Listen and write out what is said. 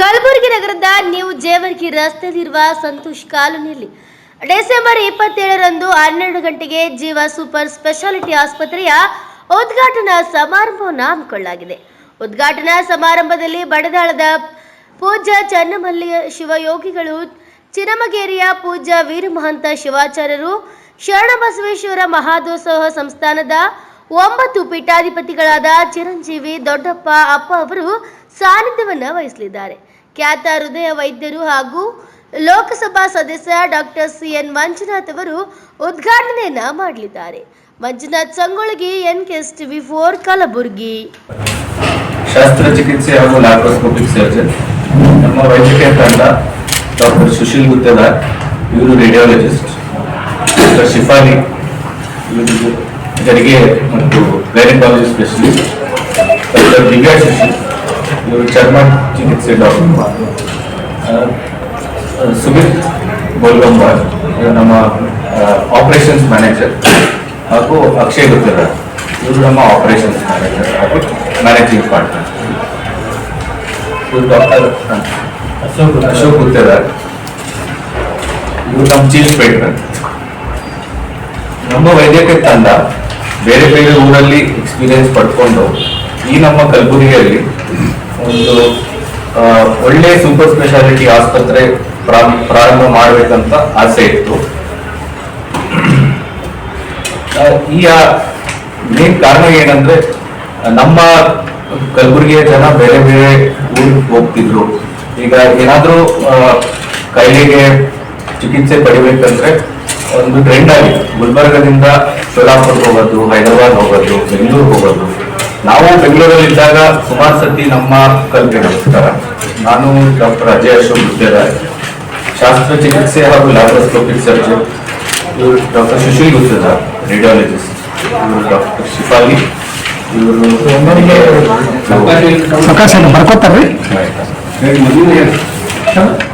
ಕಲಬುರಗಿ ನಗರದ ನ್ಯೂ ಜೇವರ್ಗಿ ರಸ್ತೆಯಲ್ಲಿರುವ ಸಂತೋಷ್ ಕಾಲೋನಿಯಲ್ಲಿ ಡಿಸೆಂಬರ್ ಇಪ್ಪತ್ತೇಳರಂದು ಹನ್ನೆರಡು ಗಂಟೆಗೆ ಜೀವ ಸೂಪರ್ ಸ್ಪೆಷಾಲಿಟಿ ಆಸ್ಪತ್ರೆಯ ಉದ್ಘಾಟನಾ ಸಮಾರಂಭವನ್ನು ಹಮ್ಮಿಕೊಳ್ಳಲಾಗಿದೆ ಉದ್ಘಾಟನಾ ಸಮಾರಂಭದಲ್ಲಿ ಬಡದಾಳದ ಪೂಜಾ ಚನ್ನಮಲ್ಲಿ ಶಿವಯೋಗಿಗಳು, ಚಿರಮಗೇರಿಯ ಪೂಜಾ ವೀರಮಹಂತ ಶಿವಾಚಾರ್ಯರು, ಶರಣಬಸವೇಶ್ವರ ಮಹಾದೋತ್ಸವ ಸಂಸ್ಥಾನದ ಒಂಬತ್ತು ಪೀಠಾಧಿಪತಿಗಳಾದ ಚಿರಂಜೀವಿ, ದೊಡ್ಡಪ್ಪ, ಅಪ್ಪ ಅವರು ಸಾನ್ನಿಧ್ಯವನ್ನು ವಹಿಸಲಿದ್ದಾರೆ. ಖ್ಯಾತ ಹೃದಯ ವೈದ್ಯರು ಹಾಗೂ ಲೋಕಸಭಾ ಸದಸ್ಯ ಡಾಕ್ಟರ್ ಸಿ ಎನ್ ಮಂಜುನಾಥ್ ಅವರು ಉದ್ಘಾಟನೆಯನ್ನ ಮಾಡಲಿದ್ದಾರೆ. Manjunath Sangolagi N KS TV four Kalaburagi. ಶಸ್ತ್ರಚಿಕಿತ್ಸೆ ಹಾಗೂ ಲ್ಯಾಪ್ರೋಸ್ಕೋಪಿಕ್ ಸರ್ಜನ್. ನಮ್ಮ ವೈದ್ಯಕೀಯ ತಂಡ ಡಾಕ್ಟರ್ ಸುಶೀಲ್ ಗುತ್ತೇದಾರ್, ಇವರು ರೇಡಿಯಾಲಜಿಸ್ಟ್ ಡಾಕ್ಟರ್ ಶಿಫಾಲಿ ಇವರು ಹೆರಿಗೆ ಮತ್ತು gynaecology specialist doctor Divya Shashi ಇವರು ಚರ್ಮ ಚಿಕಿತ್ಸೆ ಡಾಕ್ಟರ್ ಸುಮಿತ್ ಗೋಲ್ಗಂಬಾರ್ ಇವರು ನಮ್ಮ ಆಪರೇಷನ್ಸ್ ಮ್ಯಾನೇಜರ್ ಹಾಗೂ ಅಕ್ಷಯ್ ಗುತ್ತೇದಾರ್ ಇವರು ನಮ್ಮ ಆಪರೇಷನ್ಸ್ ಮ್ಯಾನೇಜರ್ ಹಾಗೂ ಮ್ಯಾನೇಜಿಂಗ್ ಪಾರ್ಟ್ನರ್ ಇವರು ಡಾಕ್ಟರ್ ಅಶೋಕ್ ಅಶೋಕ್ ಗುತ್ತೇದಾರ್ ಇವರು ನಮ್ಮ ಚೀಫ್ ಪೇಟ್ರನ್ ನಮ್ಮ ವೈದ್ಯಕೀಯ ತಂಡ ಬೇರೆ ಬೇರೆ ಊರಲ್ಲಿ ಎಕ್ಸ್ಪೀರಿಯನ್ಸ್ ಪಡ್ಕೊಂಡು ಈ ನಮ್ಮ ಕಲಬುರಗಿಯಲ್ಲಿ ಒಂದು ಒಳ್ಳೆ ಸೂಪರ್ ಸ್ಪೆಷಾಲಿಟಿ ಆಸ್ಪತ್ರೆ ಪ್ರಾರಂಭ ಮಾಡಬೇಕಂತ ಆಸೆ ಇತ್ತು. ಈ ಮೇನ್ ಕಾರಣ ಏನಂದ್ರೆ ನಮ್ಮ ಕಲಬುರಗಿಯ ಜನ ಬೇರೆ ಬೇರೆ ಊರಿಗೆ ಹೋಗ್ತಿದ್ರು. ಈಗ ಏನಾದ್ರೂ ಕೈಲಿಗೆ ಚಿಕಿತ್ಸೆ ಪಡಿಬೇಕಂದ್ರೆ ಒಂದು ಟ್ರೆಂಡ್ ಆಗಿದೆ ಗುಲ್ಬರ್ಗದಿಂದ ಸೋಲಾಪುರ್ಗೆ ಹೋಗೋದು ಹೈದರಾಬಾದ್ ಹೋಗೋದು ಬೆಂಗಳೂರು ಹೋಗೋದು. ನಾವು ಬೆಂಗಳೂರಲ್ಲಿ ಇದ್ದಾಗ ಸುಮಾರು ಸತಿ ನಮ್ಮ ಕಲ್ಪೆ ನಮಸ್ಕಾರ. ನಾನು ಡಾಕ್ಟರ್ ಅಜಯ್ ಅಶೋಕ್ ಗುತ್ತೇದಾರ್ ಶಾಸ್ತ್ರ ಚಿಕಿತ್ಸೆ ಹಾಗೂ ಲ್ಯಾಬ್ರೋಸ್ಕೋಪಿಕ್ ಸರ್ಜನ್ ಇವರು ಡಾಕ್ಟರ್ ಸುಶೀಲ್ ಗುತ್ತೇದಾರ್ ರೇಡಿಯಾಲಜಿಸ್ಟ್ ಇವರು ಡಾಕ್ಟರ್ ಶಿಫಾಲಿ. ಇವರು ಬರ್ಕೋತಾರ್ರಿ?